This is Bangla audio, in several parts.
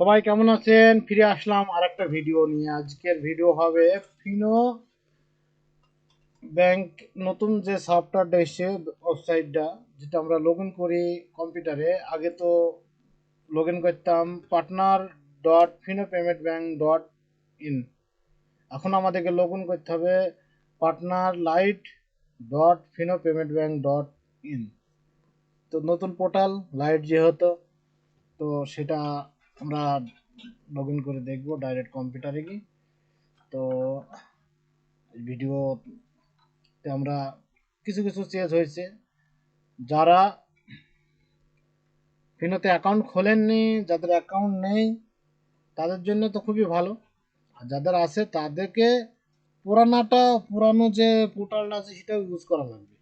সবাই কেমন আছেন? ফিরে আসলাম আর একটা ভিডিও নিয়ে। আজকের ভিডিও হবে ফিনো ব্যাংক নতুন যে সফটওয়্যারটা এসছে ওয়েবসাইটটা যেটা আমরা লগ করি কম্পিউটারে আগে তো লগ করতাম partner dot Fino payment bank dot in এখন আমাদেরকে লগ করতে হবে partner lite dot Fino payment bank dot in তো নতুন পোর্টাল লাইট যেহেতু, তো সেটা আমরা লগ ইন করে দেখব ডাইরেক্ট কম্পিউটারে গিয়ে। তো ভিডিওতে আমরা কিছু কিছু চেঞ্জ হয়েছে। যারা ফিনোতে অ্যাকাউন্ট খোলেননি যাদের অ্যাকাউন্ট নেই তাদের জন্য তো খুবই ভালো। আর যাদের আছে তাদেরকে পুরানাটা পুরানো যে পোর্টালটা আছে সেটাও ইউজ করা লাগবে।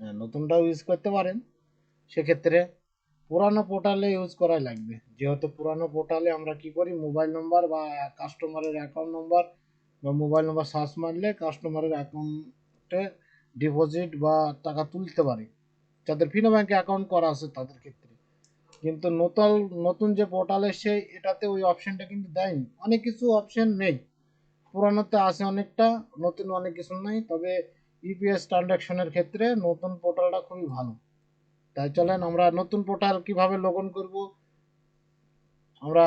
হ্যাঁ, নতুনটাও ইউজ করতে পারেন। সেক্ষেত্রে পুরানো পোর্টালে ইউজ করাই লাগবে। যেহেতু পুরানো পোর্টালে আমরা কি করি? মোবাইল নম্বর বা কাস্টমারের অ্যাকাউন্ট নম্বর বা মোবাইল নম্বর সার্চ মারলে কাস্টমারের অ্যাকাউন্টে ডিপোজিট বা টাকা তুলতে পারি। যাদের ফিনো ব্যাংকে অ্যাকাউন্ট করা আছে তাদের ক্ষেত্রে। কিন্তু নতুন নতুন যে পোর্টাল এসে এটাতে ওই অপশনটা কিন্তু দেয়নি। অনেক কিছু অপশন নেই। পুরানোতে আছে অনেকটা, নতুন অনেক কিছু নেই। তবে ইপিএস ট্রানজ্যাকশনের ক্ষেত্রে নতুন পোর্টালটা খুবই ভালো। তাই চলেন আমরা নতুন পোর্টাল কীভাবে লগ ইন করব? আমরা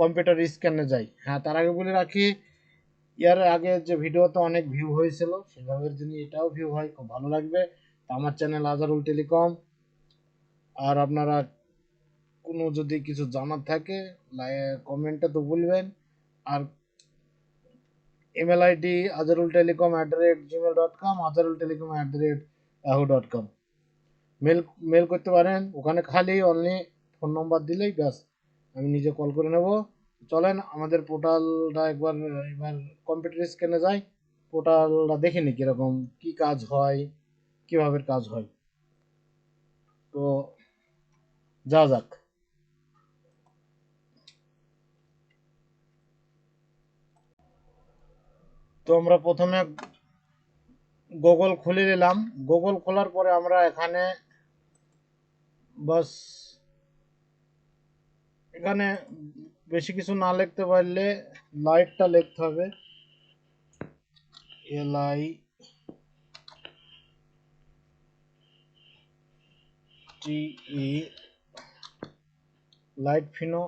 কম্পিউটার স্ক্যানে যাই। হ্যাঁ তার আগে বলে রাখি, ইয়ার আগে যে ভিডিওতে অনেক ভিউ হয়েছিল সেভাবে যদি এটাও ভিউ হয়, খুব ভালো লাগবে। তো আমার চ্যানেল আজারুল টেলিকম আর আপনারা কোনো যদি কিছু জানার থাকে কমেন্টে তো বলবেন। আর email ID Azarul telecom at the rate Gmail dot com Azarul telecom at the rate dot com mail mail করতে পারেন, ওখানে খালি অনলি ফোন নম্বর দিলেই ব্যাস, আমি নিজে কল করে নেব। চলেন, আমাদের পোর্টালটা একবার, এবার কম্পিউটার স্ক্যানে যাই, পোর্টালটা দেখে নি কীরকম, কী কাজ হয়, কীভাবে কাজ হয়। তো, যা যাক। তো আমরা প্রথমে গুগল খুলে নিলাম। গুগল খোলার পরে আমরা এখানে বাস এখানে বেশি কিছু না লিখতে পারলে লাইটটা লিখতে হবে। L I T E lite Fino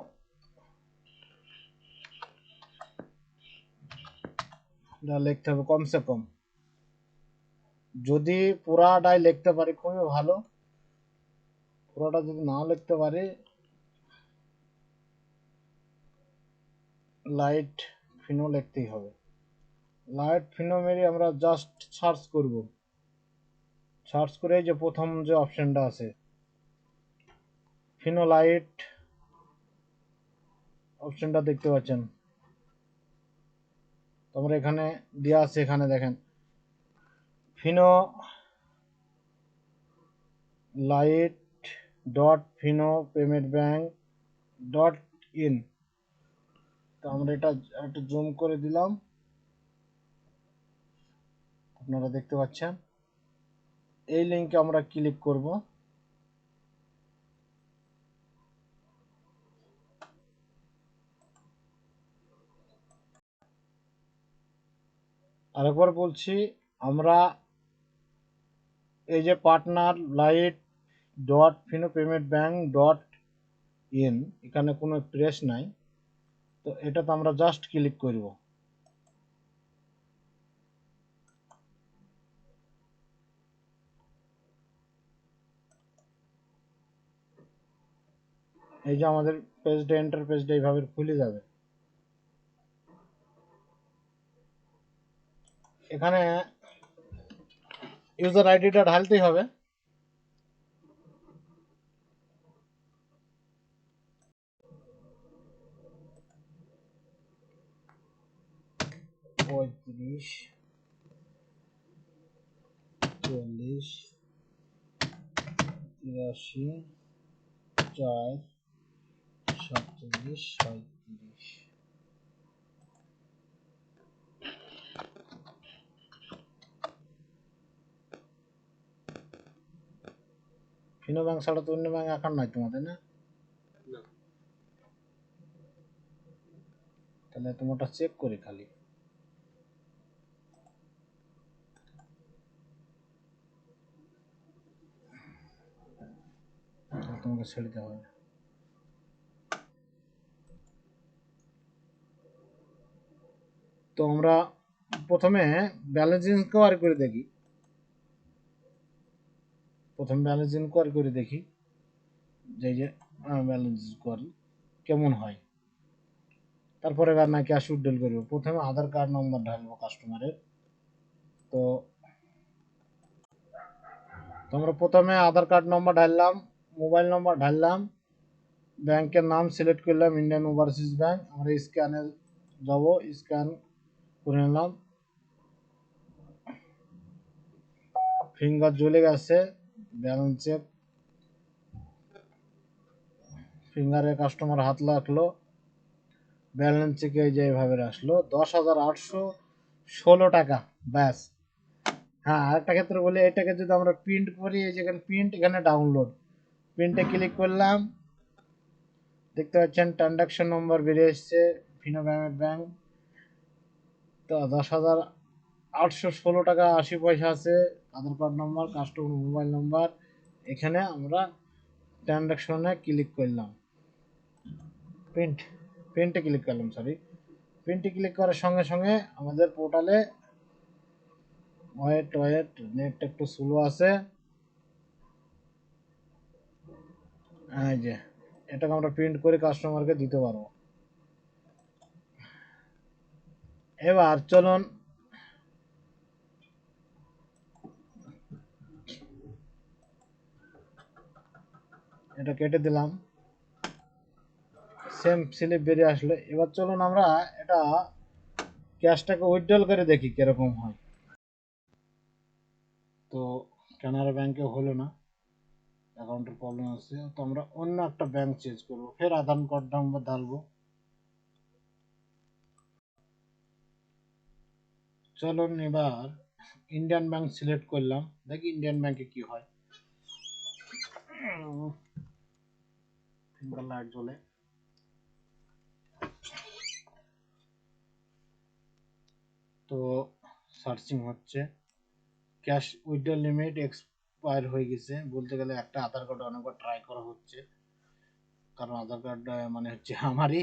এটা লিখতে হবে কমসে কম। যদি পুরাটাই লিখতে পারি খুবই ভালো। পুরোটা যদি না লিখতে পারি লাইট ফিনো লিখতেই হবে। লাইট ফিনো মেরে আমরা জাস্ট সার্চ করব। সার্চ করে যে প্রথম যে অপশনটা আছে ফিনো লাইট অপশনটা দেখতে পাচ্ছেন। তোমরা এখানে দেওয়া আছে, এখানে দেখেন। Fino lite dot Fino payment bank dot in তো আমরা এটা একটু জুম করে দিলাম। আপনারা দেখতে পাচ্ছেন। এই লিঙ্কে আমরা ক্লিক করব। আরেকবার বলছি, আমরা এই যে partner lite dot Fino payment bank dot in এখানে কোনো প্রেস নাই। তো এটাতে আমরা জাস্ট ক্লিক করব। এই যে আমাদের পেজটা এন্টার পেজটা এইভাবে খুলে যাবে। এখানে ইউজার আইডিটা ঢালতেই হবে। পঁয়ত্রিশ চল্লিশ তিরাশি চার সাতচল্লিশ সাঁত্রিশ ফিনো ব্যাংক ছাড়া তো অন্য ব্যাংক অ্যাকাউন্ট নাই তোমাদের না? তাহলে তোমারটা চেক করি খালি তাহলে তোমাকে ছেড়ে দেওয়া হবে তো আমরা প্রথমে ব্যালেন্স ইনকোয়ারি করে দেখি। প্রথম ব্যালেন্স ইনকোয়ারি করে দেখি যে যে ব্যালেন্স ইনকোয়ারি কেমন হয়। তারপরে আর না ক্যাশ উইথড্রল করব। প্রথমে আধার কার্ড নম্বর ঢালবো কাস্টমারের তো তো আমরা প্রথমে আধার কার্ড নম্বর ঢাললাম। মোবাইল নম্বর ঢাললাম, ব্যাংকের নাম সিলেক্ট করলাম ইন্ডিয়ান ওভারসিজ ব্যাংক আমরা স্ক্যানে যাব স্ক্যান করে নিলাম। ফিঙ্গার জ্বলে গেছে ব্যালেন্স চেক ফিঙ্গারে কাস্টমার হাত লাগল ব্যালেন্স চেকে এই যে এইভাবে আসলো, দশ হাজার আটশো ষোলো টাকা, ব্যাস। হ্যাঁ আরেকটা ক্ষেত্রে বলি, এটাকে যদি আমরা প্রিন্ট করি, এই যেখানে প্রিন্ট এখানে ডাউনলোড প্রিন্টে ক্লিক করলাম। দেখতে পাচ্ছেন ট্রানজাকশন নম্বর বেরিয়ে এসছে ফিনো পেমেন্ট ব্যাংক তো দশ হাজার আটশো ষোলো টাকা আশি পয়সা আছে Aadhaar card number customer mobile number এখানে আমরা ট্রানজাকশনে ক্লিক করলাম। প্রিন্ট প্রিন্টে ক্লিক করলাম সরি প্রিন্টে ক্লিক করার সঙ্গে সঙ্গে আমাদের পোর্টালে ওয়েট ওয়েট নেটটা একটু স্লো আছে। এই যে, এটাকে আমরা প্রিন্ট করে কাস্টমারকে দিতে পারব। এবার চলুন। এটা কেটে দিলাম। সেম স্লিপ বেরিয়ে আসলো। এবার চলুন আমরা এটা ক্যাশটাকে উইথড্রল করে দেখি কীরকম হয়। তো কানাড়া ব্যাংকে হলো না। অ্যাকাউন্টের প্রবলেম আছে তো আমরা অন্য একটা ব্যাংক চেঞ্জ করব ফের আধার কার্ড নাম্বার ঢালবো। চলুন এবার ইন্ডিয়ান ব্যাংক সিলেক্ট করলাম। দেখি ইন্ডিয়ান ব্যাংকে কি হয়। লাইট জ্বলে। তো সার্চিং হচ্ছে। ক্যাশ উইথড্রল লিমিট এক্সপায়ার হয়ে গেছে। বলতে গেলে একটা আধার কার্ড অনেকবার ট্রাই করা হচ্ছে। কারণ আধার কার্ড মানে হচ্ছে আমারই।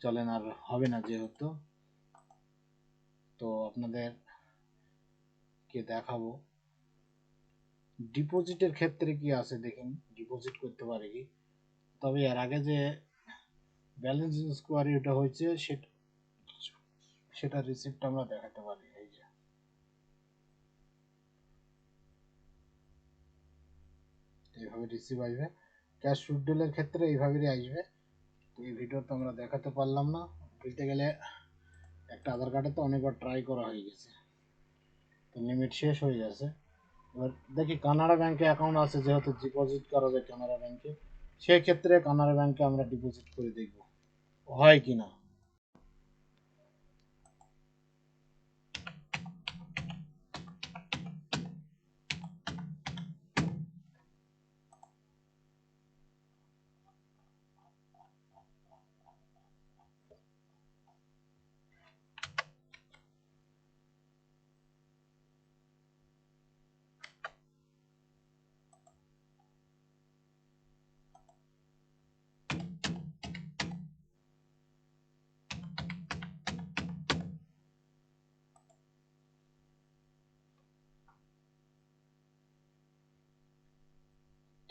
চলেন আর হবে না যেহেতু। তো আপনাদের কে দেখাবো? ডিপোজিটের ক্ষেত্রে কি আছে দেখেন? ডিপোজিট করতে পারে কি? তবে এর আগে যে ব্যালেন্স ইনকোয়ারি ওটা হয়েছে, সেটা সেটা রিসিপ্ট আমরা দেখাতে পারি এই যে এইভাবে রিসিভ আসবে। ক্যাশ উইথড্রলের ক্ষেত্রে এইভাবেই আসবে। তো এই ভিডিও তো আমরা দেখাতে পারলাম না। বলতে গেলে একটা আধার কার্ডে তো অনেকবার ট্রাই করা হয়ে গেছে। তো লিমিট শেষ হয়ে গেছে। এবার দেখি কানাড়া ব্যাংকে অ্যাকাউন্ট আছে, যেহেতু ডিপোজিট করা যায় কানাড়া ব্যাংকে সেক্ষেত্রে কানাড়া ব্যাংকে আমরা ডিপোজিট করে দেখব। হয় কি না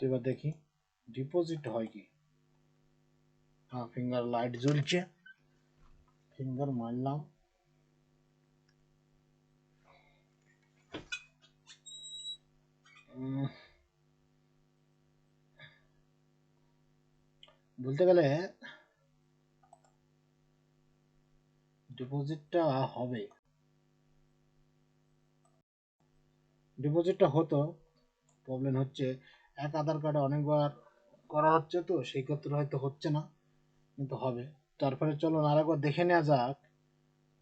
তো এবার দেখি ডিপোজিট হয় কি? হ্যাঁ ফিঙ্গার লাইট জ্বলছে। ফিঙ্গার মারলাম। বলতে গেলে ডিপোজিটটা হবে। ডিপোজিটটা হতো প্রবলেম হচ্ছে এক আধার কার্ডে অনেকবার করা হচ্ছে তো, সেই ক্ষেত্রে হয়তো হচ্ছে না, কিন্তু হবে। তারপরে চলুন আরেকবার দেখে নেওয়া যাক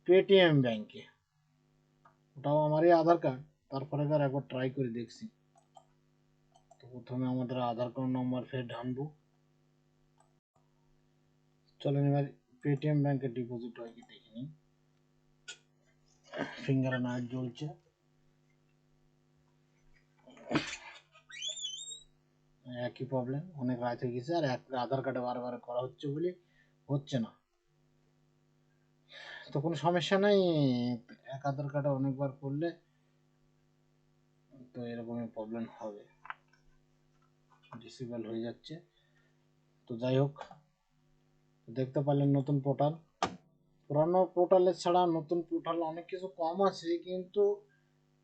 পেটিএম ব্যাংকে ওটাও আমারই আধার কার্ড, তারপরে আর একবার ট্রাই করে দেখছি। তো প্রথমে আমাদের আধার কার্ড নম্বর ফের ঢানবো চলুন এবার পেটিএম ব্যাংকে ডিপোজিট হয় কি দেখিনি ফিঙ্গারে নাইট জ্বলছে। একই প্রবলেম অনেক রাত হয়ে গেছে আর এক আধার কার্ডে বারবার করা হচ্ছে বলে হচ্ছে না। তো কোনো সমস্যা নাই, এক আধার কার্ডে অনেকবার করলে তো এরকমই প্রবলেম হবে। ডিসেবল হয়ে যাচ্ছে। তো যাই হোক, দেখতে পারলেন নতুন পোর্টাল পুরানো পোর্টালের ছাড়া নতুন পোর্টাল অনেক কিছু কম আছে, কিন্তু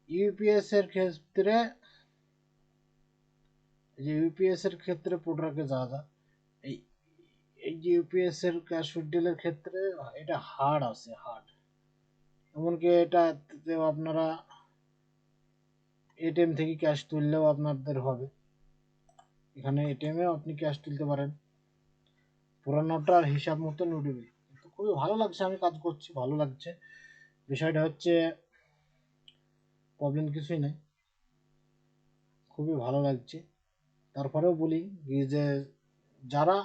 ইউপিএস এর ক্ষেত্রে যে ইউপিএস এর ক্ষেত্রে পোর্টালকে যা এই এই যে ইউপিএস এর ক্যাশ উইথড্রলের ক্ষেত্রে এটা হার্ড আছে হার্ড এমনকি এটাতে আপনারা এটিএম থেকে ক্যাশ তুললেও আপনাদের হবে। এখানে এটিএম এ আপনি ক্যাশ তুলতে পারেন। পুরানোটার হিসাব মতন উঠবে। তো খুবই ভালো লাগছে, আমি কাজ করছি, ভালো লাগছে। বিষয়টা হচ্ছে প্রবলেম কিছুই নাই। খুবই ভালো লাগছে। তারপরেও বলি যে যারা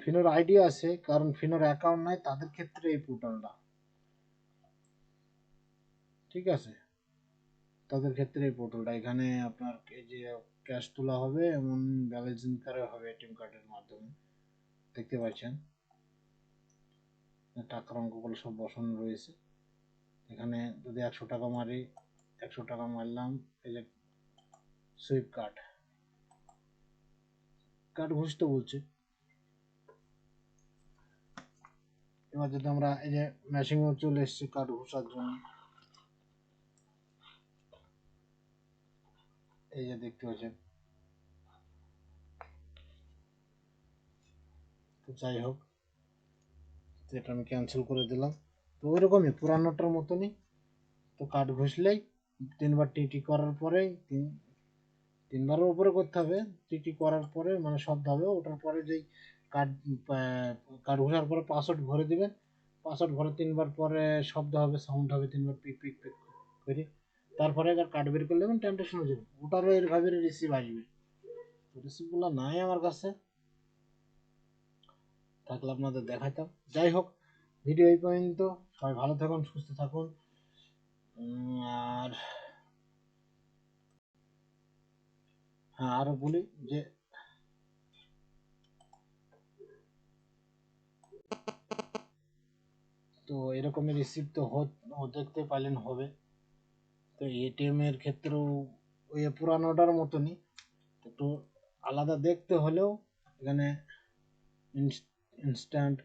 ফিনোর আইডিয়া আছে, কারণ ফিনোর অ্যাকাউন্ট নাই, তাদের ক্ষেত্রে এই পোর্টালটা ঠিক আছে? তাদের ক্ষেত্রে এই পোর্টালটা এখানে আপনার এই যে ক্যাশ তোলা হবে, এমন ব্যালেন্সিং করা হবে এটিএম কার্ডের মাধ্যমে। দেখতে পাচ্ছেন? টাকার অঙ্কগুলো সব বসানো রয়েছে। এখানে যদি একশো টাকা মারি, একশো টাকা মারলাম, এই যে সুইপ কার্ড। কার্ড ঘুষতে বলছে। এবার যদি আমরা এই যে মেশিনও চলে এসছে কার্ড ঘুষার জন্য। এই যে দেখতে পাচ্ছেন। তো যাই হোক, এটা আমি ক্যান্সেল করে দিলাম। তো ওইরকমই, পুরানোটার মতনই। তো কার্ড ঘষলেই তিনবার টিটি করার পরেই তিনবারের উপরে করতে হবে টিটি করার পরে মানে শব্দ হবে ওটার পরে যেই কার্ড কার্ড ঘোষার পরে পাসওয়ার্ড ভরে দিবেন পাসওয়ার্ড ভরে তিনবার পরে শব্দ হবে সাউন্ড হবে, তিনবার পিক পিক পিক করে তারপরে এবার কার্ড বের করে দেবেন টাইমটা শুনে যাবেন ওটারও এরভাবে রিসিভ আসবে। রিসিভগুলো নাই আমার কাছে। থাকলে আপনাদের দেখাইতাম যাই হোক ভিডিও এই পর্যন্ত। সবাই ভালো থাকুন, সুস্থ থাকুন। আর হ্যাঁ আরও বলি যে তো এরকমই রিসিভ তো দেখতে পাইলেন হবে। তো এটিএম এর ক্ষেত্রেও ওই পুরানোটার মতনই। একটু আলাদা দেখতে হলেও এখানে ইনস্ট্যান্ট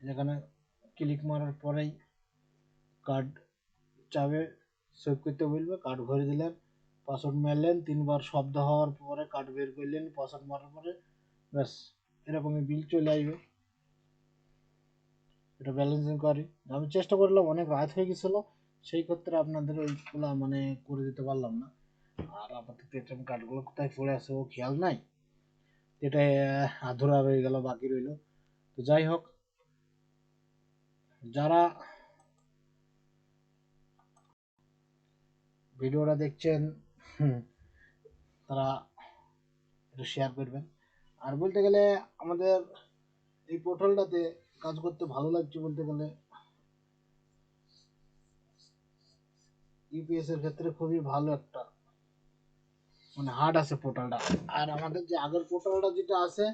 যেখানে ক্লিক মারার পরেই কার্ড চাবে সেভ করতে বলবে কার্ড ভরে দিলেন পাসওয়ার্ড মারলেন, তিনবার শব্দ হওয়ার পরে কার্ড বের করলেন পাসওয়ার্ড মারার পরে ব্যাস, এরকমই বিল চলে আসবে। এটা ব্যালেন্সিং করি। আমি চেষ্টা করলাম, অনেক রাত হয়ে গেছিল, সেই ক্ষেত্রে আপনাদের ওইগুলা মানে করে দিতে পারলাম না। আর আপাতত এটিএম কার্ডগুলো কোথায় পড়ে আছে, ও খেয়াল নাই। এটা আধুরা রয়ে গেল, বাকি রইল। তো যাই হোক, যারা ভিডিওটা দেখছেন তারা একটু শেয়ার করবেন। আর বলতে গেলে আমাদের এই পোর্টালটাতে কাজ করতে ভালো লাগছে বলতে গেলে ইউপিএস এর ক্ষেত্রে খুবই ভালো একটা মানে হার্ড আছে পোর্টালটা আর আমাদের যে আগের পোর্টালটা যেটা আছে,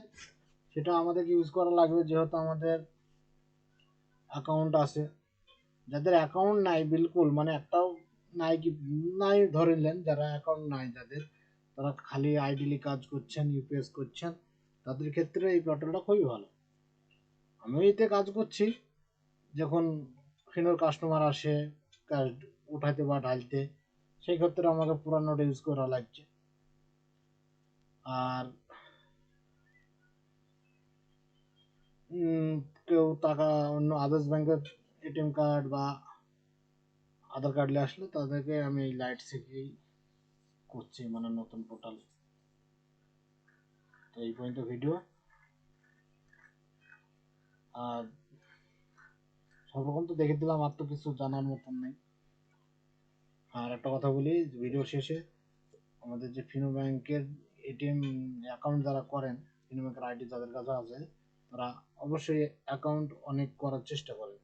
সেটা আমাদের ইউজ করা লাগবে যেহেতু আমাদের অ্যাকাউন্ট আছে। যাদের অ্যাকাউন্ট নাই, বিলকুল মানে একটাও নাই নাই ধরে নেন যারা অ্যাকাউন্ট নাই যাদের তারা খালি আইডিলি কাজ করছেন ইউপিএস করছেন, তাদের ক্ষেত্রে এই পোর্টালটা খুবই ভালো। আমি এতে কাজ করছি, যখন ফিনোর কাস্টমার আসে কাজ উঠাইতে বা ঢালতে, সেই ক্ষেত্রে আমাকে পুরানোটা ইউজ করা লাগছে। আর কেউ টাকা অন্য আদার্স ব্যাংকের এটিএম কার্ড বা আধার কার্ড আসলে, তাদেরকে আমি এই লাইট শিখেই করছি মানে নতুন পোর্টাল তো এই পর্যন্ত ভিডিও আর সব রকম তো দেখে দিলাম, আর তো কিছু জানার মতন নেই। আর একটা কথা বলি ভিডিও শেষে আমাদের যে ফিনো ব্যাংকের এটিএম অ্যাকাউন্ট যারা করেন ফিনো ব্যাংকের আইডি যাদের কাছে আছে, তারা অবশ্যই অ্যাকাউন্ট অনেক করার চেষ্টা করে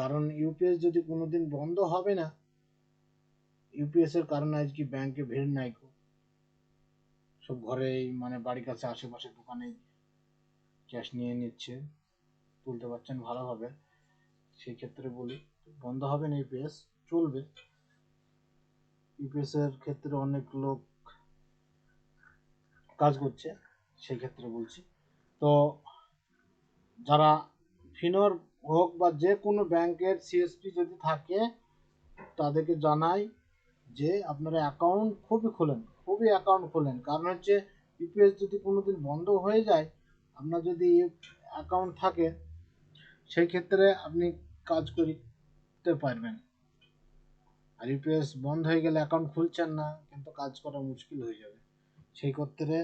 কারণ ইউপিএস যদি কোনোদিন বন্ধ হবে না, ইউপিএস এর কারণে আজকে ব্যাংকে ভিড় নাই। সব ঘরেই মানে বাড়ির কাছে আশেপাশে দোকানে ক্যাশ নিয়ে নিচ্ছে। তুলতে পারছেন ভালোভাবে। সেই ক্ষেত্রে বলি, বন্ধ হবে না ইউপিএস, চলবে। ইউপিএস এর ক্ষেত্রে অনেক লোক কাজ করছে, সেই ক্ষেত্রে বলছি। তো যারা ফিনোর হোক বা যে কোনো ব্যাংকের সিএসপি যদি থাকে, তাদেরকে জানাই যে আপনারা অ্যাকাউন্ট খুবই খোলেন, খুবই অ্যাকাউন্ট খোলেন। কারণ হচ্ছে ইউপিএস যদি কোনো দিন বন্ধ হয়ে যায়, আপনার যদি অ্যাকাউন্ট থাকে, সেই ক্ষেত্রে আপনি কাজ করতে পারবেন। আর ইউপিএস বন্ধ হয়ে গেলে অ্যাকাউন্ট খুলছেন না, কিন্তু কাজ করা মুশকিল হয়ে যাবে। সেই ক্ষেত্রে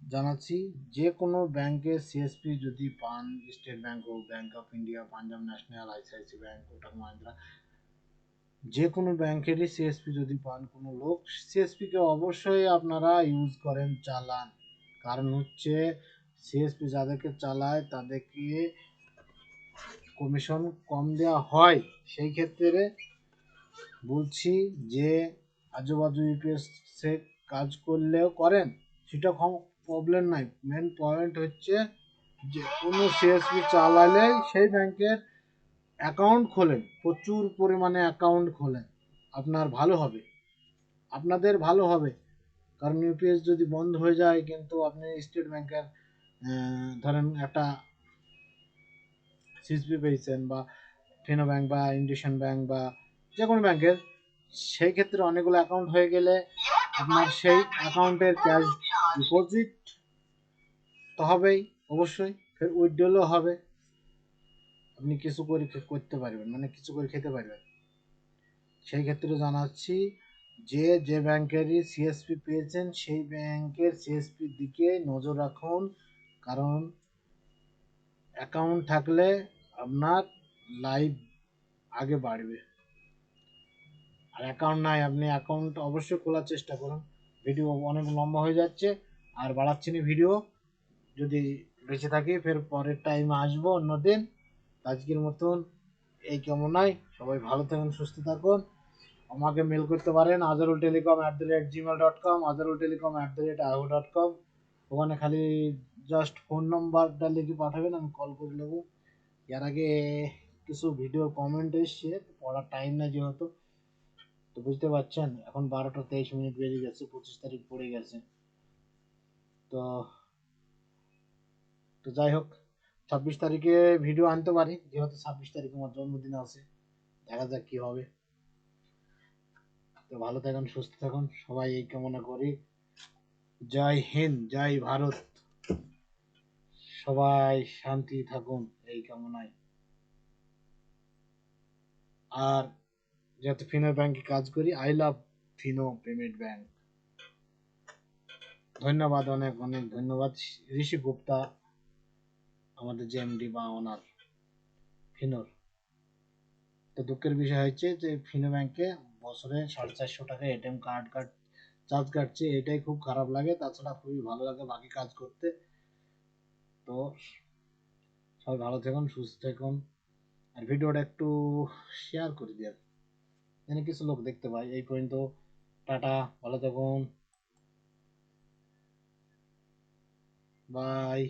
জানাচ্ছি যে কোনো ব্যাংকের সিএসপি যদি পান, স্টেট ব্যাংক হোক, Bank of India, Punjab National, ICIC Bank Kotak Mahindra যে কোনো ব্যাংকেরই সিএসপি যদি পান, কোনো লোক সিএসপি কে অবশ্যই আপনারা ইউজ করেন চালান। কারণ হচ্ছে সিএসপি যাদেরকে চালায়, তাদেরকে কমিশন কম দেওয়া হয়। সেই ক্ষেত্রে বলছি যে, আজুবাজু ইউপিএস কাজ করলেও করেন, সেটা প্রবলেম নাই। মেন পয়েন্ট হচ্ছে যে কোনো সিএসপি চালালে সেই ব্যাংকের অ্যাকাউন্ট খোলেন। প্রচুর পরিমাণে অ্যাকাউন্ট খোলেন। আপনার ভালো হবে। আপনাদের ভালো হবে। কারণ ইউপিএস যদি বন্ধ হয়ে যায়, কিন্তু আপনি স্টেট ব্যাংকের ধরেন একটা সিএসপি পেয়েছেন বা ফিনো ব্যাংক বা ইন্ডিয়ান ব্যাংক বা যে কোনো ব্যাংকের, সেই ক্ষেত্রে অনেকগুলো অ্যাকাউন্ট হয়ে গেলে আপনার সেই অ্যাকাউন্টের ক্যাশ ডিপোজিট তো হবেই, অবশ্যই। ফের উইথড্রলও হবে। আপনি কিছু করে করতে পারবেন মানে কিছু করে খেতে পারবেন। সেই ক্ষেত্রে জানাচ্ছি, যে যে ব্যাংকেরই সিএসপি পেয়েছেন, সেই ব্যাংকের সিএসপির দিকে নজর রাখুন। কারণ অ্যাকাউন্ট থাকলে আপনার লাইফ আগে বাড়বে। আর অ্যাকাউন্ট নাই, আপনি অ্যাকাউন্ট অবশ্যই খোলার চেষ্টা করুন। ভিডিও অনেক লম্বা হয়ে যাচ্ছে, আর বাড়াচ্ছি না ভিডিও যদি বেঁচে থাকি, ফের পরের টাইমে আসব অন্যদিন আজকের মতন এই কেমন নয় সবাই ভালো থাকুন, সুস্থ থাকুন। আমাকে মেল করতে পারেন Azarul telecom at the rate Gmail dot com Azarul telecom at the rate Yahoo dot com ওখানে খালি জাস্ট ফোন নাম্বারটা লিখে পাঠাবেন, আমি কল করে নেব। এর আগে কিছু ভিডিও কমেন্ট এসছে পড়ার টাইম না যেহেতু। তো বুঝতে পারছেন, এখন বারোটা তেইশ মিনিট বেজে গেছে, পঁচিশ তারিখ পড়ে গেছে। তো তো যাই হোক, ছাব্বিশ তারিখে ভিডিও আনতে পারি, যেহেতু ছাব্বিশ তারিখে আমার জন্মদিন আছে, দেখা যাক কি হবে। তো ভালো থাকুন, সুস্থ থাকুন, সবাই এই কামনা করি। জয় হিন্দ, জয় ভারত। সবাই শান্তি থাকুন এই কামনায়। আর যেহেতু ফিনো ব্যাংকে কাজ করি, I love Fino payment bank. ধন্যবাদ, অনেক অনেক ধন্যবাদ। ঋষি গুপ্তা আমাদের যে এমডি বা ওনার ফিনোর তো দুঃখের বিষয় হচ্ছে যে ফিনো ব্যাংকে বছরে সাড়ে চারশো টাকা এটিএম কার্ড কার্ড চার্জ কাটছে, এটাই খুব খারাপ লাগে। তাছাড়া খুবই ভালো লাগে বাকি কাজ করতে। তো সবাই ভালো থাকুন, সুস্থ থাকুন। আর ভিডিওটা একটু শেয়ার করে দিন যেন কিছু লোক দেখতে পায়। এই পর্যন্ত, টাটা, ভালো থাকুন। বাই